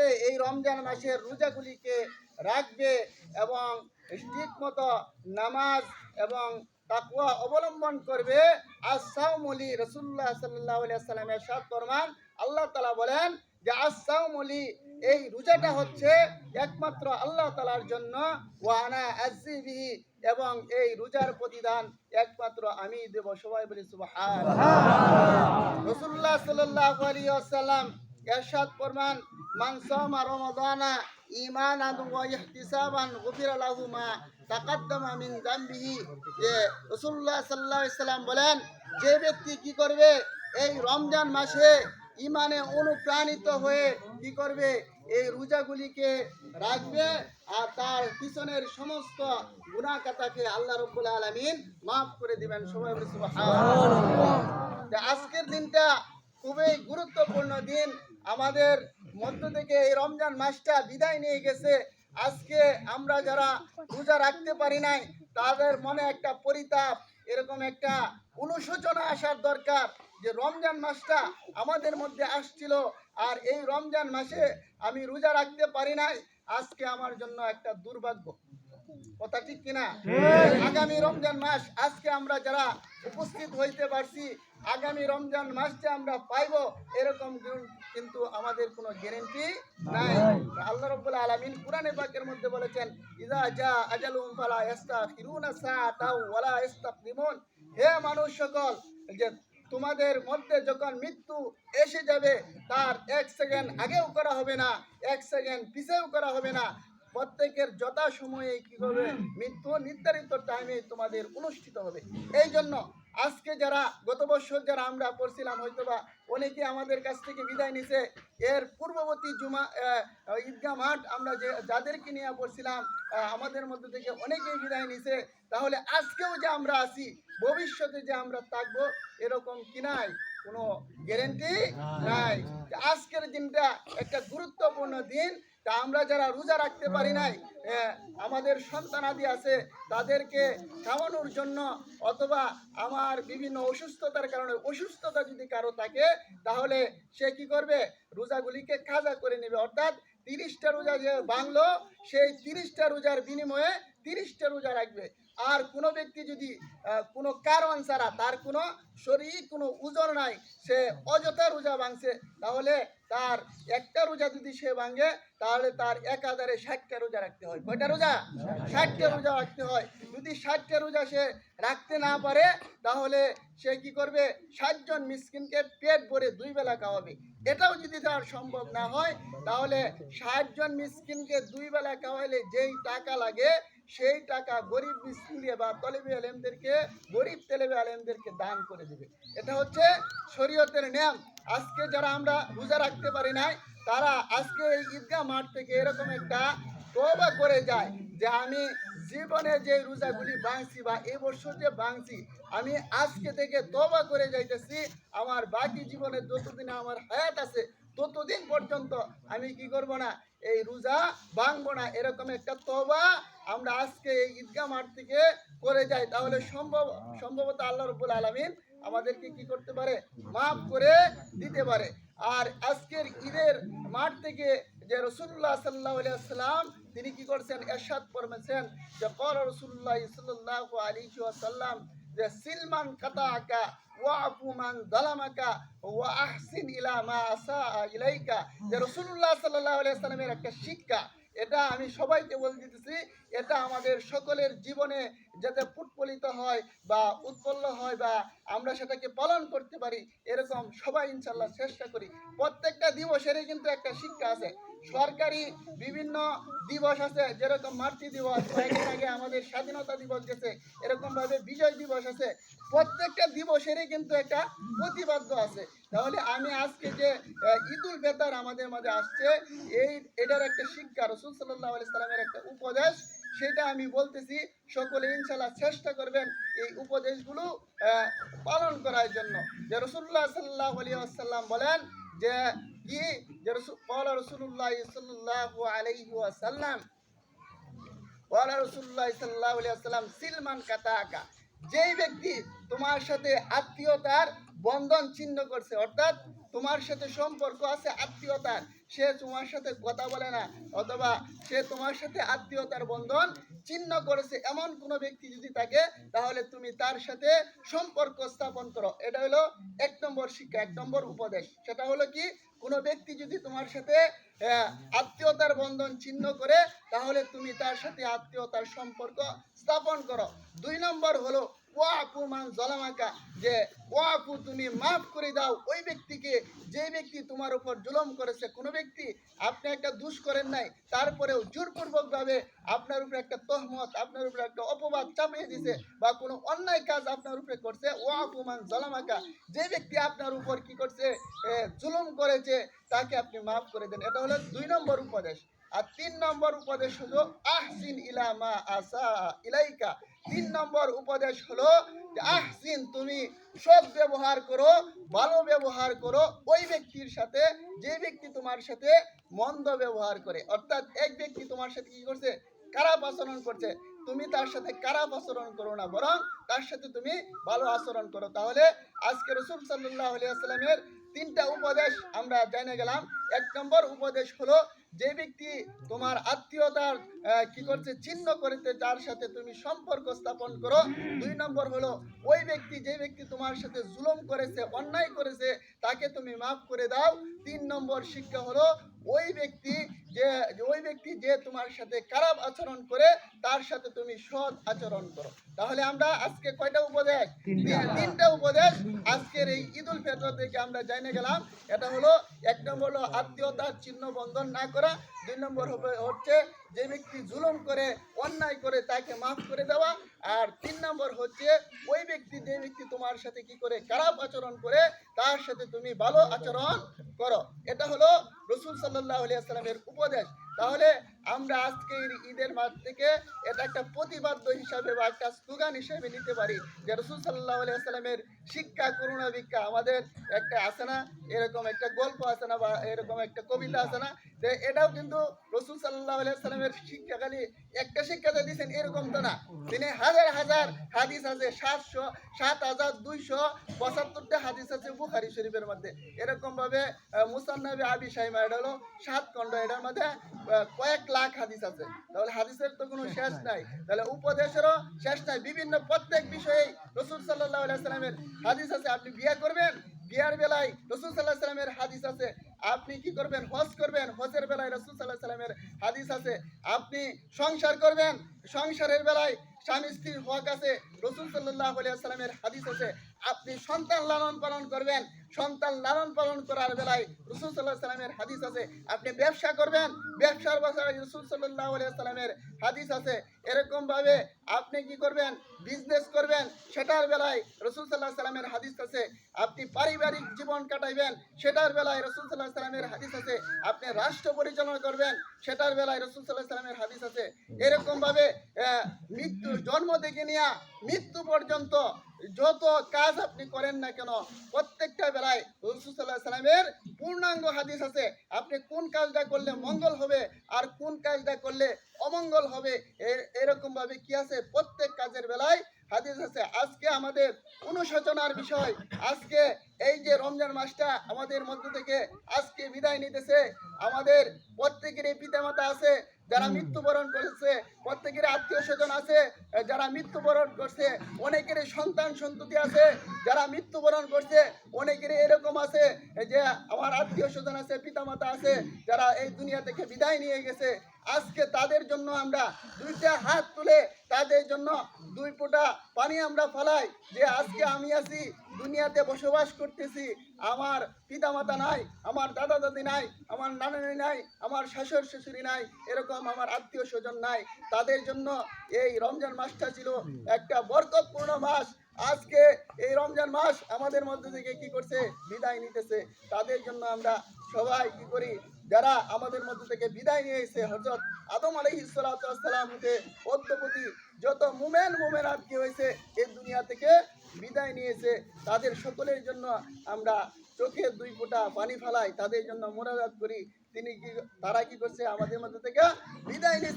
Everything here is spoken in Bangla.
করবে এই রমজান মাসের রোজাগুলিকে রাখবে এবং ঠিক মতো নামাজ এবং তাকুয়া অবলম্বন করবে। আসাউমলি রসুল্লাহ সাল্লাহ সাল্লামের সাত ফরমান। আল্লাহ তালা বলেন যে আসাউমলি এই রোজাটা হচ্ছে একমাত্র আল্লাহ তালার জন্য। ওয়ানা আজিবিহি এবং এই রোজার প্রতিদান একমাত্র আমি দেব। সবাই বলি সুবহান রসুল্লাহ সাল্লাহ আলী আসাল্লাম এরশাদ ফরমান মান সামা রমাদানা ঈমানান ওয়া ইহতিসাবান গুফিরা লাহু মা তাকাদ্দামা মিন যামবিহি যে রাসূলুল্লাহ সাল্লাল্লাহু আলাইহি সাল্লাম বলেন যে ব্যক্তি কি করবে এই রমজান মাসে ইমানে অনুপ্রাণিত হয়ে কি করবে এই রোজাগুলিকে রাখবে আর তার পিছনের সমস্ত গুনাহ কাটাকে আল্লাহ রাব্বুল আলামিন মাফ করে দিবেন। সবাই আজকের দিনটা খুবই গুরুত্বপূর্ণ দিন। আমাদের মধ্য থেকে এই রমজান মাসটা বিদায় নিয়ে গেছে। আজকে আমরা যারা রোজা রাখতে পারি নাই, তাদের মনে একটা পরিতাপ, এরকম একটা অনুশোচনা আসার দরকার যে রমজান মাসটা আমাদের মধ্যে আসছিল আর এই রমজান মাসে আমি রোজা রাখতে পারি নাই। আজকে আমার জন্য একটা দুর্ভাগ্য। কথা ঠিক কিনা? আগামী রমজান মাস আজকে আমরা যারা উপস্থিত হইতে পারছি আগামী রমজান মাসটা আমরা পাইব এরকম কিন্তু- আমাদের কোনো গ্যারেন্টি নাই। আল্লাহ রাব্বুল আলামিন কোরআনে পাকের মধ্যে বলেছেন ইজা জা আজালুহুম ফালা ইস্তাখিরুনা সাআতাও ওয়ালা ইস্তাকদিমুন হে মানুষ সকল যে তোমাদের মধ্যে যখন মৃত্যু এসে যাবে তার এক সেকেন্ড আগেও করা হবে না এক সেকেন্ড পিছেও করা হবে না। প্রত্যেকের যথা সময়ে কি হবে? মৃত্যু নির্ধারিত টাইমে তোমাদের অনুষ্ঠিত হবে। এই জন্য আজকে যারা গত বছর যারা আমরা পড়ছিলাম হয়তোবা অনেকে আমাদের কাছ থেকে বিদায় নিছে। এর পূর্ববর্তী জুমা আহ, ঈদগাহ মাঠ আমরা যে যাদেরকে নিয়ে পড়ছিলাম আমাদের মধ্যে থেকে অনেকেই বিদায় নিছে। তাহলে আজকেও যে আমরা আছি ভবিষ্যতে যে আমরা থাকব এরকম কি নাই? কোনো গ্যারেন্টি নাই। আজকের দিনটা একটা গুরুত্বপূর্ণ দিন। তা আমরা যারা রোজা রাখতে পারি নাই আমাদের সন্তানাদি আছে, তাদেরকে খাওয়ানোর জন্য অথবা আমার বিভিন্ন অসুস্থতার কারণে অসুস্থতা যদি কারও থাকে, তাহলে সে কি করবে? রোজাগুলিকে খাজা করে নেবে। অর্থাৎ তিরিশটা রোজা যে বাংলো, সেই তিরিশটা রোজার বিনিময়ে তিরিশটা রোজা রাখবে। আর কোনো ব্যক্তি যদি কোনো কারণ ছাড়া তার কোনো শরীর, কোনো ওজন নাই, সে অযথা রোজা ভাঙছে, তাহলে তার একটা রোজা যদি সে ভাঙে, তাহলে তার এক হাজারে ষাটটা রোজা রাখতে হয়। কয়টা রোজা? ষাটটা রোজা রাখতে হয়। যদি ষাটটা রোজা সে রাখতে না পারে, তাহলে সে কি করবে? ষাটজন মিসকিনকে পেট ভরে দুই বেলা খাওয়াবে। এটাও যদি তার সম্ভব না হয়, তাহলে ষাটজন মিসকিনকে দুই বেলা খাওয়াইলে যেই টাকা লাগে সেই টাকা গরিব মিসকিনকে বা তলেবি আলেমদেরকে, গরিব তেলেবি আলেমদেরকে দান করে দেবে। এটা হচ্ছে শরীয়তের নিয়ম। আজকে যারা আমরা রোজা রাখতে পারি নাই, তারা আজকে এই ঈদগাহ মাঠ থেকে এরকম একটা তবা করে যায় যে আমি জীবনে যে রোজাগুলি ভাঙছি বা এই বছর যে ভাঙছি, আমি আজকে থেকে তবা করে যাইতেছি। আমার বাকি জীবনে যতদিন আমার হায়াত আছে, ততদিন পর্যন্ত আমি কি করব না, এই রোজা ভাঙবো না, এরকম একটা তওবা আমরা আজকে এই ঈদগাহ মাঠ থেকে করে যাই, তাহলে সম্ভব, সম্ভবত আল্লাহ রব্বুল আলমিন আমাদেরকে কি করতে পারে? মাফ করে দিতে পারে। আর আজকের ঈদের মাঠ থেকে যে রসুল্লাহ সাল্লাহ সাল্লাম তিনি কি করছেন? এরশাদ ফরমেছেন যে কর রসুল্লাহ সাল্লাহ আলী সাল্লাম যে, সিলমান কাতা আকা ওয়াফু মান দালামাকা ওয়া আহসিন ইলা মা আসা ইলাইকা। যে রসুল্লাহ সাল্লাহ সাল্লামের একটা শিক্ষা এটা আমি সবাইকে বলে দিতেছি, এটা আমাদের সকলের জীবনে যাতে ফুটফলিত হয় বা উৎপন্ন হয় বা আমরা সেটাকে পালন করতে পারি, এরকম সবাই ইনশাল্লাহ চেষ্টা করি। প্রত্যেকটা দিবসেরই কিন্তু একটা শিক্ষা আছে। সরকারি বিভিন্ন দিবস আছে, যেরকম মাতৃ দিবস, কয়েকদিন আগে আমাদের স্বাধীনতা দিবস গেছে এরকম ভাবে বিজয় দিবস আছে। প্রত্যেকটা দিবসেরই কিন্তু একটা প্রতিবাদ্য আছে। তাহলে আমি আজকে যে ঈদুল বেতার আমাদের মাঝে আসছে, এই, এটার একটা শিক্ষা রসুল সাল্লাহ আলি সাল্লামের একটা উপদেশ, সেটা আমি বলতেছি, সকলে ইনশাল্লাহ চেষ্টা করবেন এই উপদেশগুলো পালন করার জন্য। যে রসুল্লাহ সাল্লাহ আলিয়া আসাল্লাম বলেন যে কি যে রসুল রসুল্লাহ সাল্লাহ আলাইহি ওয়াসাল্লাম ওয়ালা রসুল্লাহ সাল্লাহ সাল্লাম সিলমান কাতাকা যেই ব্যক্তি তোমার সাথে আত্মীয়তার বন্ধন ছিন্ন করছে, অর্থাৎ তোমার সাথে সম্পর্ক আছে আত্মীয়তার, সে তোমার সাথে কথা বলে না, অথবা সে তোমার সাথে আত্মীয়তার বন্ধন চিহ্ন করেছে এমন কোনো ব্যক্তি যদি থাকে, তাহলে তুমি তার সাথে সম্পর্ক স্থাপন করো। এটা হলো এক নম্বর শিক্ষা, এক নম্বর উপদেশ। সেটা হলো কি? কোনো ব্যক্তি যদি তোমার সাথে আত্মীয়তার বন্ধন চিহ্ন করে, তাহলে তুমি তার সাথে আত্মীয়তার সম্পর্ক স্থাপন করো। দুই নম্বর হলো ও আপু মান জলামাকা যে তুমি মাফ করে দাও ওই ব্যক্তিকে, যে ব্যক্তি তোমার উপর জুলম করেছে কোনো ব্যক্তি, আপনি একটা দুষ করেন নাই, তারপরেও জোরপূর্বকভাবে আপনার উপরে একটা তহমত, আপনার উপরে একটা অপবাদ চাপিয়ে দিছে বা কোনো অন্যায় কাজ আপনার উপরে করছে ও অপমান জলামাকা যে ব্যক্তি আপনার উপর কি করছে জুলুম করেছে, তাকে আপনি মাফ করে দেন। এটা হলো দুই নম্বর উপদেশ। আর তিন নম্বর উপদেশ হলো আহসিন ইলা মা আসা ইলাইকা তিন নম্বর উপদেশ হলো আহসিন তুমি সৎ ব্যবহার করো, ভালো ব্যবহার করো। ওই ব্যক্তির সাথে, যে ব্যক্তি তোমার সাথে মন্দ ব্যবহার করে। অর্থাৎ এক ব্যক্তি তোমার সাথে কি করছে? খারাপ আচরণ করছে। তুমি তার সাথে খারাপ আচরণ করো না, বরং তার সাথে তুমি ভালো আচরণ করো। তাহলে আজকে রসুল সাল্লাহ আলিয়াস্লামের তিনটা উপদেশ আমরা জেনে গেলাম। এক নম্বর উপদেশ হলো যে ব্যক্তি তোমার আত্মীয়তার কি করছে চিহ্ন করেছে যার সাথে তুমি সম্পর্ক স্থাপন করো, দুই নম্বর হলো ওই ব্যক্তি, যে ব্যক্তি তোমার সাথে জুলুম করেছে, অন্যায় করেছে, তাকে তুমি মাফ করে দাও। তিন নম্বর শিক্ষা হলো ওই ব্যক্তি যে ওই ব্যক্তি যে তোমার সাথে খারাপ আচরণ করে তার সাথে তুমি সৎ আচরণ করো। তাহলে আমরা আজকে কয়টা উপদেশ? তিনটা। উপদেশ আজকের এই ঈদুল ফিতর থেকে আমরা জেনে গেলাম। এটা হলো এক নম্বর হলো আত্মীয়তার চিহ্ন বন্ধন না করা। দুই নম্বর হচ্ছে যে ব্যক্তি জুলুম করে অন্যায় করে তাকে মাফ করে দেওয়া। আর তিন নম্বর হচ্ছে ওই ব্যক্তি যে ব্যক্তি তোমার সাথে কি করে খারাপ আচরণ করে তার সাথে তুমি ভালো আচরণ করো। এটা হলো রসুল সাল্লাহ আলিয়াস্লামের উপদেশ তাহলে আমরা আজকে ঈদের মাঠ থেকে এটা একটা প্রতিবাদ্য হিসাবে বা একটা স্লোগান হিসাবে নিতে পারি যে রসুল সাল্লাহ আলিয়াস্লামের শিক্ষা, করুণা, ভিক্ষা আমাদের একটা আছে না? এরকম একটা গল্প আছে না বা এরকম একটা কবিতা আছে না? যে এটাও কিন্তু রসুল সাল্লাহ আলিয়াস্লামের শিক্ষা খালি একটা শিক্ষাতে দিয়েছেন এরকম তো না। তিনি হাজার হাজার হাদিস আছে, সাতশো, সাত হাজার দুইশো পঁচাত্তরটা হাদিস আছে বুখারি শরীফের মধ্যে। এরকম ভাবে মুসান্নবী আবি সাইমা, এটা হলো সাত খণ্ড, এটার মধ্যে কয়েক লাখ হাদিস আছে। তাহলে হাদিসের তো কোনো শেষ নাই। তাহলে উপদেশেরও শেষ নাই। বিভিন্ন প্রত্যেক বিষয়ে রসুল সাল্লাহ সাল্লামের হাদিস আছে। আপনি বিয়ে করবেন, বিয়ার বেলায় রসুল সাল্লাহ সাল্লামের হাদিস আছে। আপনি কি করবেন? হজ করবেন, হজের বেলায় রসুল সাল্লাহ সাল্লামের হাদিস আছে। আপনি সংসার করবেন, সংসারের বেলায় স্বামী স্ত্রীর হক আছে রসুল সাল্লাহ সাল্লামের হাদিস আছে আপনি সন্তান লালন পালন করবেন সন্তান লালন পালন করার বেলায় রসুল সাল্লাহ সাল্লামের হাদিস আছে আপনি ব্যবসা করবেন ব্যবসার বাসায় রসুল সাল্লাহ সাল্লামের হাদিস আছে এরকম ভাবে আপনি কি করবেন বিজনেস করবেন সেটার বেলায় রসুল সাল্লাহ সাল্লামের হাদিস আছে আপনি পারিবারিক জীবন কাটাইবেন সেটার বেলায় রসুল সাল্লাহ সাল্লামের হাদিস আছে আপনি রাষ্ট্র পরিচালনা করবেন সেটার বেলায় রসুল সাল্লাহ সাল্লামের হাদিস আছে এরকম ভাবে আহ, মৃত্যু জন্ম থেকে নিয়ে মৃত্যু পর্যন্ত যত কাজ আপনি করেন না কেন, প্রত্যেকটা বেলায় রসুল সাল্লাহ সাল্লামের পূর্ণাঙ্গ হাদিস আছে। আপনি কোন কাজটা করলে মঙ্গল হবে আর কোন কাজটা করলে অমঙ্গল হবে এরকমভাবে এরকম ভাবে কি আছে? প্রত্যেক কাজের বেলায় হাদিস আছে আজকে আমাদের অনুশোচনার বিষয় আজকে এই যে রমজান মাসটা আমাদের মধ্য থেকে আজকে বিদায় নিতেছে আমাদের প্রত্যেকেরই পিতামাতা আছে যারা মৃত্যুবরণ করেছে প্রত্যেকের আত্মীয় স্বজন আছে যারা মৃত্যুবরণ করছে অনেকের সন্তান সন্ততি আছে যারা মৃত্যুবরণ করছে অনেকের এরকম আছে যে আমার আত্মীয় স্বজন আছে পিতামাতা আছে যারা এই দুনিয়া থেকে বিদায় নিয়ে গেছে আজকে তাদের জন্য আমরা দুইটা হাত তুলে তাদের জন্য দুই ফোঁটা পানি আমরা ফেলাই যে আজকে আমি আছি, দুনিয়াতে বসবাস করতেছি। আমার পিতামাতা নাই, আমার দাদা দাদি নাই, আমার নানা নানি নাই, আমার শাশুড় শ্বশুরি নাই, এরকম আমার আত্মীয় স্বজন নাই। তাদের জন্য এই রমজান মাসটা ছিল একটা বরকতপূর্ণ মাস। আজকে এই রমজান মাস আমাদের মধ্যে থেকে কি করছে? বিদায় নিতেছে। তাদের জন্য আমরা সবাই কি করি? যারা আমাদের মধ্যে থেকে বিদায় নিয়ে এসে হজরত আদম আলী ইসলাতাম হতে অদ্যপতি যত মুমেন মুমেন আটকে হয়েছে এই দুনিয়া থেকে বিদায় নিয়েছে তাদের সকলের জন্য আমরা চোখে দুই ফোঁটা পানি ফেলাই তাদের জন্য মোনাজাত করি। তিনি কি, তারা কি করছে? আমাদের মধ্যে থেকে বিদায় নিয়েছে